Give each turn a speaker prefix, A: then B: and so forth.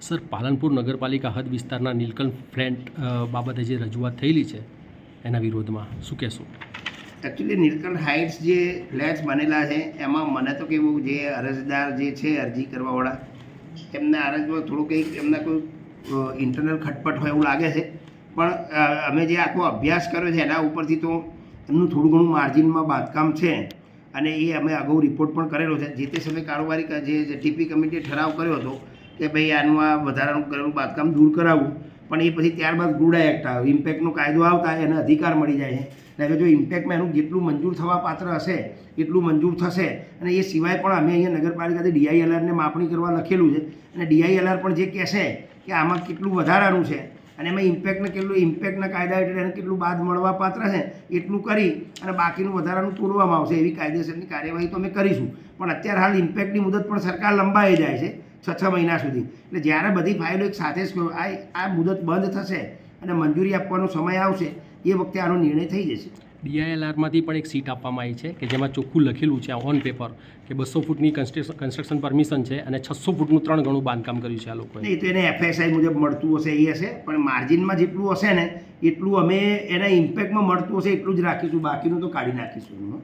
A: Sir, Palanpur નગરપાલિકા હદ વિસ્તારના નીલકંઠ ફ્લેન્ટ બાબતે જે રજૂઆત થયેલી છે, એના વિરોધમાં શું કહેશો?
B: એકચ્યુઅલી નીલકંઠ હાઇટ્સ જે ફ્લેટ્સ બનેલા છે, એમાં મને તો કેવું જે અરજદાર જે છે, અરજી કરવાવાળા, એમના અરજમાં થોડું કંઈક એમના કોઈ ઇન્ટરનલ ખટપટ હોય એવું લાગે છે. પણ અમે જે આખો અભ્યાસ કર્યો છે, એના ઉપરથી તો એમનું થોડું ઘણું માર્જિનમાં બાંધકામ છે. અને એ અમે અગાઉ રિપોર્ટ પણ કરેલો છે. જે તે સમયે કારોબારી જે ટીપી કમિટીએ ઠરાવ કર્યો હતો કે ભાઈ આનું આ વધારાનું કરેલું બાંધકામ દૂર કરાવવું પણ એ પછી ત્યારબાદ ગુડા એક્ટ આવ્યો ઇમ્પેક્ટનો કાયદો આવતા એને અધિકાર મળી જાય છે. એટલે જો ઇમ્પેક્ટમાં એનું જેટલું મંજૂર થવા પાત્ર હશે, એટલું મંજૂર થશે. અને એ સિવાય પણ અમે અહીંયા નગરપાલિકાથી ડીઆઈએલઆરને માપણી કરવા લખેલું છે. અને ડીઆઈએલઆર પણ જે કહેશે કે આમાં કેટલું વધારાનું છે. અને એમાં ઇમ્પેક્ટને કેટલું ઇમ્પેક્ટના કાયદા હેઠળ એને કેટલું બાદ મળવા પાત્ર છે, એટલું કરી અને બાકીનું વધારાનું પૂરવામાં આવશે. એવી કાયદેસરની કાર્યવાહી તો અમે કરીશું. પણ અત્યારે હાલ ઇમ્પેક્ટની મુદત પણ સરકાર લંબાઈ જાય છે. છ છ મહિના સુધી. એટલે જ્યારે બધી ફાઇલો એક સાથે જ આ આ મુદત બંધ થશે અને મંજૂરી આપવાનો સમય આવશે એ વખતે આનો નિર્ણય થઈ જશે.
A: ડીઆઈએલઆરમાંથી પણ એક સીટ આપવામાં આવી છે કે જેમાં ચોખ્ખું લખેલું છે ઓન પેપર કે બસો ફૂટની કન્સ્ટ્રક્શન કન્સ્ટ્રક્શન પરમિશન છે અને છસો ફૂટનું ત્રણ ગણું બાંધકામ કર્યું છે આ લોકોએ.
B: નહીં તો એને એફએસઆઈ મુજબ મળતું હશે એ હશે પણ માર્જિનમાં જેટલું હશે ને એટલું અમે એના ઇમ્પેક્ટમાં મળતું હશે એટલું જ રાખીશું બાકીનું તો કાઢી નાખીશું. એનું